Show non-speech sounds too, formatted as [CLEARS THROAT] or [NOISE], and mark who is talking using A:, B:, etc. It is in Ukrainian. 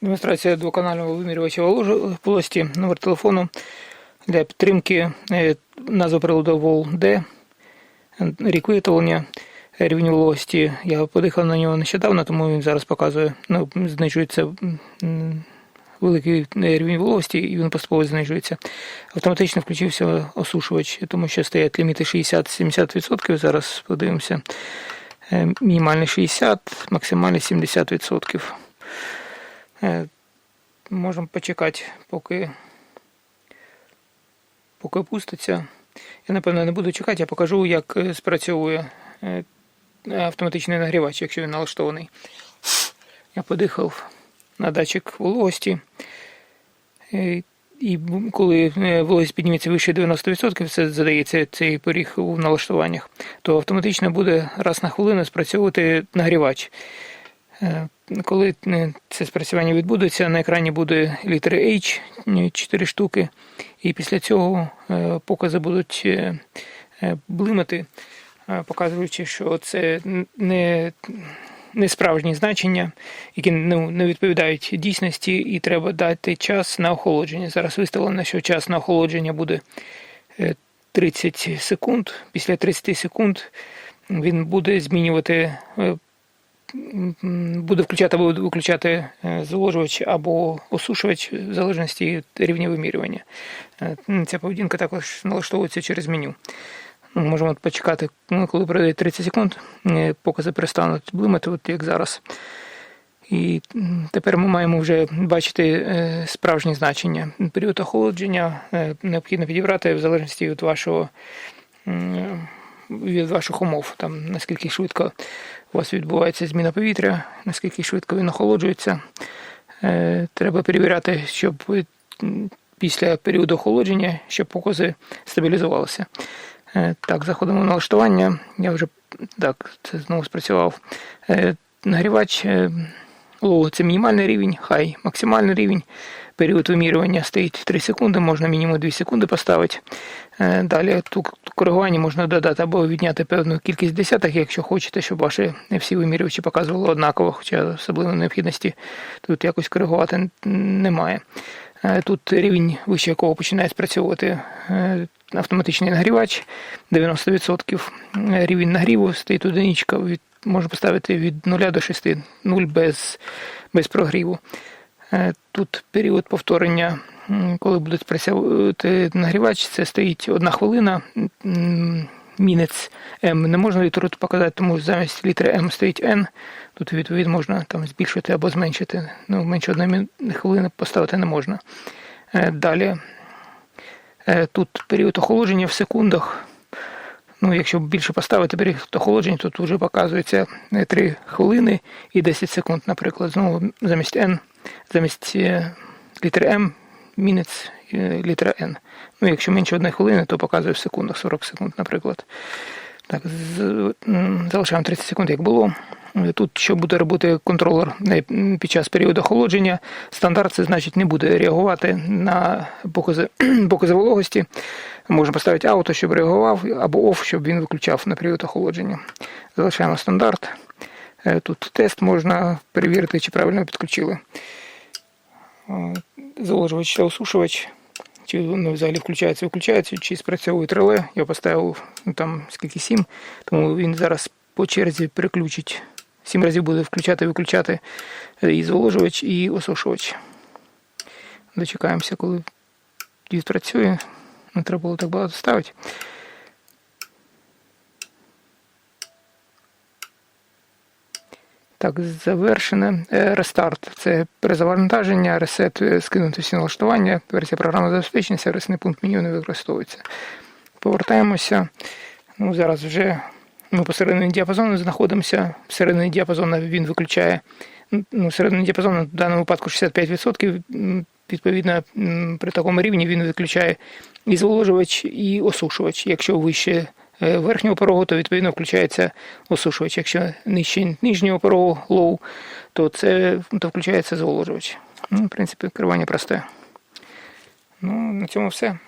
A: Демонстрація двоканального вимірювача вологості, номер телефону для підтримки е, назва приладу VOL-D, рік виготовлення, рівень вологості. Я подихав на нього нещодавно, тому він зараз показує, ну, знижується великий рівень вологості і він поступово знижується. Автоматично включився осушувач, тому що стоять ліміти 60-70%. Зараз подивимося. Е, Мінімальний 60, максимальний 70%. Е, Можемо почекати, поки, поки опуститься. Я, напевно, не буду чекати, я покажу, як е, спрацьовує е, автоматичний нагрівач, якщо він налаштований. Я подихав на датчик вологості. І коли вологість підніметься вище 90%, це задається цей поріг у налаштуваннях, то автоматично буде раз на хвилину спрацьовувати нагрівач. Е, Коли е, це спрацювання відбудеться, на екрані буде літери H, 4 штуки, і після цього е, покази будуть е, е, блимати, е, показуючи, що це не, не справжні значення, які ну, не відповідають дійсності, і треба дати час на охолодження. Зараз виставлено, що час на охолодження буде е, 30 секунд. Після 30 секунд він буде змінювати е, буде включати або виключати е, зволожувач або осушувач в залежності від рівня вимірювання. Е, Ця поведінка також налаштовується через меню. Ну, Можемо почекати, ну, коли пройде 30 секунд, е, покази перестануть блимати, от як зараз. І тепер ми маємо вже бачити справжні значення. Період охолодження необхідно підібрати в залежності від вашого від ваших умов, там наскільки швидко у вас відбувається зміна повітря, наскільки швидко він охолоджується. Е, Треба перевіряти, щоб після періоду охолодження, щоб покази стабілізувалися. Е, Так, заходимо в налаштування. Я вже так, це знову спрацював. Е, Нагрівач е, low – це мінімальний рівень, хай максимальний рівень. Період вимірювання стоїть 3 секунди, можна мінімум 2 секунди поставити. Е, Далі тут коригування можна додати або відняти певну кількість десяток, якщо хочете, щоб ваші всі вимірювачі показували однаково, хоча особливої необхідності тут якось коригувати немає. Е, Тут рівень, вище якого починає спрацьовувати е, автоматичний нагрівач 90%. Е, Рівень нагріву стоїть одиничка, від, можна поставити від 0 до 6, 0 без, без прогріву. Е, Тут період повторення, коли буде спрацьовувати нагрівач, це стоїть одна хвилина. Мінець М не можна літеру показати, тому замість літери М стоїть N. Тут відповідно можна там збільшити або зменшити. Ну, менше одної хвилини поставити не можна. Е, Далі е, тут період охолодження в секундах. Ну, якщо більше поставити період охолодження, то тут вже показується 3 хвилини і 10 секунд, наприклад. Знову замість N, замість е, літери М, мінець е, літера N. Ну, якщо менше 1 хвилини, то показує в секундах 40 секунд, наприклад. Так, залишаємо 30 секунд, як було. Тут що буде робити контролер е, під час періоду охолодження. Стандарт це значить не буде реагувати на покази, [CLEARS THROAT] покази вологості. Можна поставити ауто, щоб реагував, або оф, щоб він виключав на період охолодження. Залишаємо стандарт. Е, Тут тест можна перевірити, чи правильно підключили. Е, Заложувач та осушувач. Чи воно взагалі включається, виключається, чи спрацьовує реле. Я поставив ну, там скільки сім, тому він зараз по черзі переключить. Сім разів буде включати виключати і зволожувач, і осушувач. Дочекаємося, коли відпрацює. Не треба було так багато ставити. Так, завершене. Е, Рестарт. Це перезавантаження, ресет, е, скинути всі налаштування, версія програмного забезпечення, сервісний пункт меню не використовується. Повертаємося. Ну, зараз вже ми посередині діапазону знаходимося. Всередині діапазону він виключає. Ну, середині діапазону в даному випадку 65%. Відповідно, при такому рівні він виключає і зволожувач, і осушувач. Якщо вище верхнього порогу, то відповідно включається осушувач. Якщо нижче нижнього порогу лоу, то це то включається зволожувач. Ну, в принципі, керування просте. Ну, на цьому все.